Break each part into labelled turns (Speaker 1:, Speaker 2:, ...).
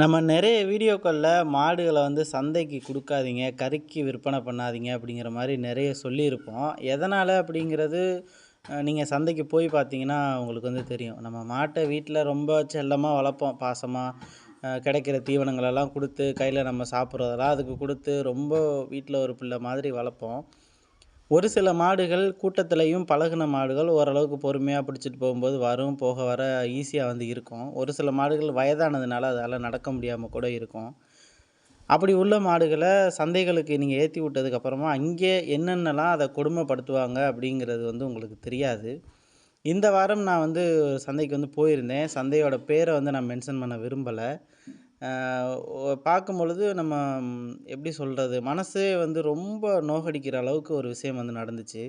Speaker 1: நம்ம நிறைய வீடியோக்களில் மாடுகளை வந்து சந்தைக்கு கொடுக்காதீங்க கறிக்கு விற்பனை பண்ணாதீங்க அப்படிங்கிற மாதிரி நிறைய சொல்லியிருப்போம். எதனால் அப்படிங்கிறது நீங்கள் சந்தைக்கு போய் பார்த்தீங்கன்னா உங்களுக்கு வந்து தெரியும். நம்ம மாட்டை வீட்டில் ரொம்ப செல்லமாக வளர்ப்போம். பாசமாக கிடைக்கிற தீவனங்களெல்லாம் கொடுத்து கையில் நம்ம சாப்பிட்றதெல்லாம் அதுக்கு கொடுத்து ரொம்ப வீட்டில் ஒரு பிள்ளை மாதிரி வளர்ப்போம். ஒரு சில மாடுகள் கூட்டத்துலேயும் பழகுன மாடுகள் ஓரளவுக்கு பொறுமையாக பிடிச்சிட்டு போகும்போது வரும் போக வர ஈஸியாக வந்து இருக்கும். ஒரு சில மாடுகள் வயதானதுனால அதால் நடக்க முடியாமல் கூட இருக்கும். அப்படி உள்ள மாடுகளை சந்தைகளுக்கு நீங்கள் ஏற்றி விட்டதுக்கப்புறமா அங்கே என்னென்னலாம் அதை கொடுமைப்படுத்துவாங்க அப்படிங்கிறது வந்து உங்களுக்கு தெரியாது. இந்த வாரம் நான் வந்து சந்தைக்கு வந்து போயிருந்தேன். சந்தையோட பேரை வந்து நான் மென்ஷன் பண்ண விரும்பலை. பார்க்கும் பொழுது நம்ம எப்படி சொல்கிறது மனசே வந்து ரொம்ப நோகடிக்கிற அளவுக்கு ஒரு விஷயம் வந்து நடந்துச்சு.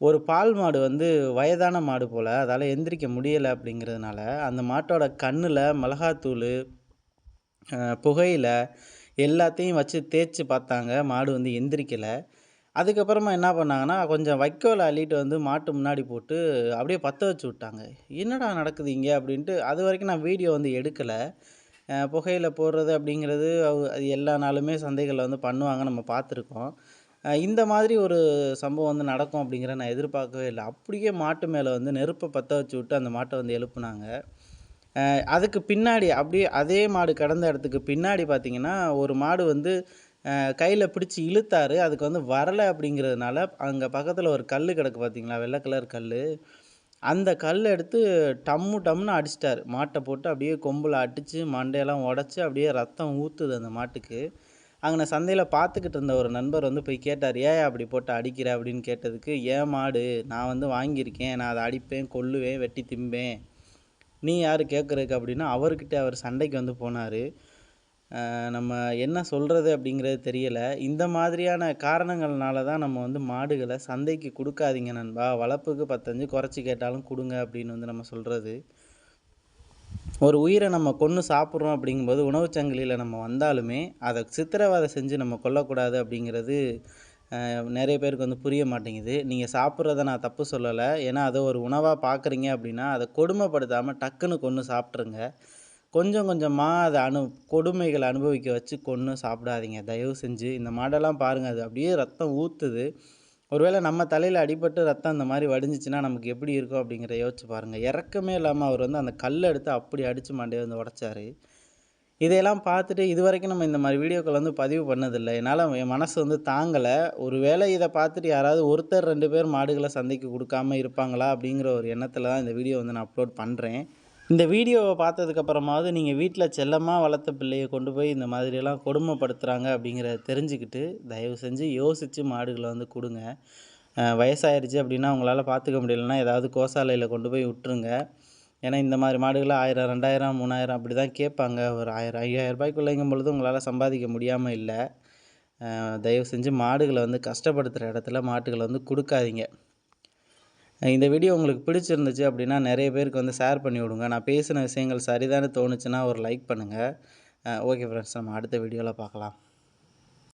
Speaker 1: ஒரு பால் மாடு வந்து வயதான மாடு போல் அதால் எந்திரிக்க முடியலை அப்படிங்கிறதுனால அந்த மாட்டோட கண்ணில் மிளகாத்தூள் புகையில் எல்லாத்தையும் வச்சு தேய்ச்சி பார்த்தாங்க. மாடு வந்து எந்திரிக்கலை. அதுக்கப்புறமா என்ன பண்ணாங்கன்னா கொஞ்சம் வைக்கோலை அள்ளிட்டு வந்து மாட்டு முன்னாடி போட்டு அப்படியே பற்ற வச்சு விட்டாங்க. என்னடா நடக்குது இங்கே? அப்படின்ட்டு அது வரைக்கும் நான் வீடியோ வந்து எடுக்கலை. புகையில போடுறது அப்படிங்கிறது அது எல்லா நாளுமே சந்தைகளில் வந்து பண்ணுவாங்க நம்ம பார்த்துருக்கோம். இந்த மாதிரி ஒரு சம்பவம் வந்து நடக்கும் அப்படிங்கிறத நான் எதிர்பார்க்கவே இல்லை. அப்படியே மாட்டு மேலே வந்து நெருப்பை பற்ற வச்சு விட்டு அந்த மாட்டை வந்து எழுப்புனாங்க. அதுக்கு பின்னாடி அப்படியே அதே மாடு கடந்த இடத்துக்கு பின்னாடி பார்த்திங்கன்னா ஒரு மாடு வந்து கையில் பிடிச்சி இழுத்தார். அதுக்கு வந்து வரலை அப்படிங்கிறதுனால அங்கே பக்கத்தில் ஒரு கல் கிடக்கு பார்த்திங்களா? வெள்ளை கலர் கல் அந்த கல் எடுத்து டம்மு டம்முன்னு அடிச்சிட்டார். மாட்டை போட்டு அப்படியே கொம்பில் அடித்து மண்டையெல்லாம் உடச்சி அப்படியே ரத்தம் ஊற்றுது அந்த மாட்டுக்கு. அங்கே நான் சந்தையில் பார்த்துக்கிட்டு இருந்த ஒரு நண்பர் வந்து போய் கேட்டார் ஏன் அப்படி போட்டு அடிக்கிற? அப்படின்னு கேட்டதுக்கு ஏன் மாடு நான் வந்து வாங்கியிருக்கேன் நான் அதை அடிப்பேன் கொல்லுவேன் வெட்டி திம்பேன். நீ யார் கேட்குறதுக்கு அப்படின்னா அவர்கிட்ட அவர் சண்டைக்கு வந்து போனார். நம்ம என்ன சொல்கிறது அப்படிங்கிறது தெரியலை. இந்த மாதிரியான காரணங்கள்னால தான் நம்ம வந்து மாடுகளை சந்தைக்கு கொடுக்காதீங்க நண்பா. வளர்ப்புக்கு பத்தஞ்சு குறைச்சி கேட்டாலும் கொடுங்க அப்படின்னு வந்து நம்ம சொல்கிறது ஒரு உயிரை நம்ம கொன்று சாப்பிட்றோம் அப்படிங்கும்போது உணவு சங்கிலியில் நம்ம வந்தாலுமே அதை சித்திரவதை செஞ்சு நம்ம கொல்லக்கூடாது அப்படிங்கிறது நிறைய பேருக்கு வந்து புரிய மாட்டேங்குது. நீங்கள் சாப்பிட்றத நான் தப்பு சொல்லலை. ஏன்னா அதை ஒரு உணவாக பார்க்குறீங்க அப்படின்னா அதை கொடுமைப்படுத்தாமல் டக்குன்னு கொன்று சாப்பிட்ருங்க கொஞ்சம் கொஞ்சமாக அதை அனு கொடுமைகளை அனுபவிக்க வச்சு கொன்று சாப்பிடாதீங்க. தயவு செஞ்சு இந்த மாடெல்லாம் பாருங்கள் அது அப்படியே ரத்தம் ஊற்றுது ஒருவேளை நம்ம தலையில் அடிபட்டு ரத்தம் அந்த மாதிரி வடிஞ்சிச்சின்னா நமக்கு எப்படி இருக்கும் அப்படிங்கிற யோசிச்சு பாருங்கள் இறக்கமே இல்லாமல் அவர் வந்து அந்த கல்லை எடுத்து அப்படி அடித்து மாண்டே வந்து உடச்சாரு. இதையெல்லாம் பார்த்துட்டு இது வரைக்கும் நம்ம இந்த மாதிரி வீடியோக்கள் வந்து பதிவு பண்ணதில்லை. என்னால் என் மனசு வந்து தாங்கலை. ஒரு வேளை இதை பார்த்துட்டு யாராவது ஒருத்தர் ரெண்டு பேர் மாடுகளை சந்தைக்கு கொடுக்காமல் இருப்பாங்களா அப்படிங்கிற ஒரு எண்ணத்தில் தான் இந்த வீடியோ வந்து நான் அப்லோட் பண்ணுறேன் இந்த வீடியோவை பார்த்ததுக்கப்புறமாவது நீங்கள் வீட்டில் செல்லமாக வளர்த்த பிள்ளையை கொண்டு போய் இந்த மாதிரியெல்லாம் கொடுமைப்படுத்துகிறாங்க அப்படிங்கிறத தெரிஞ்சுக்கிட்டு தயவு செஞ்சு யோசித்து மாடுகளை வந்து கொடுங்க. வயசாயிருச்சு அப்படின்னா உங்களால் பார்த்துக்க முடியலன்னா ஏதாவது கோசாலையில் கொண்டு போய் விட்டுருங்க. ஏன்னா இந்த மாதிரி மாடுகளை ஆயிரம் ரெண்டாயிரம் மூணாயிரம் அப்படி தான் கேட்பாங்க. ஒரு ஆயிரம் ஐயாயிரம் ரூபாய்க்குள்ளேங்கும் பொழுது உங்களால் சம்பாதிக்க முடியாமல் இல்லை. தயவு செஞ்சு மாடுகளை வந்து கஷ்டப்படுத்துகிற இடத்துல மாட்டுகளை வந்து கொடுக்காதீங்க. இந்த வீடியோ உங்களுக்கு பிடிச்சிருந்துச்சு அப்படின்னா நிறைய பேருக்கு வந்து ஷேர் பண்ணி விடுங்க. நான் பேசின விஷயங்கள் சரிதானு தோணுச்சுன்னா ஒரு லைக் பண்ணுங்கள் ஓகே ஃப்ரெண்ட்ஸ் நம்ம அடுத்த வீடியோவில் பார்க்கலாம்.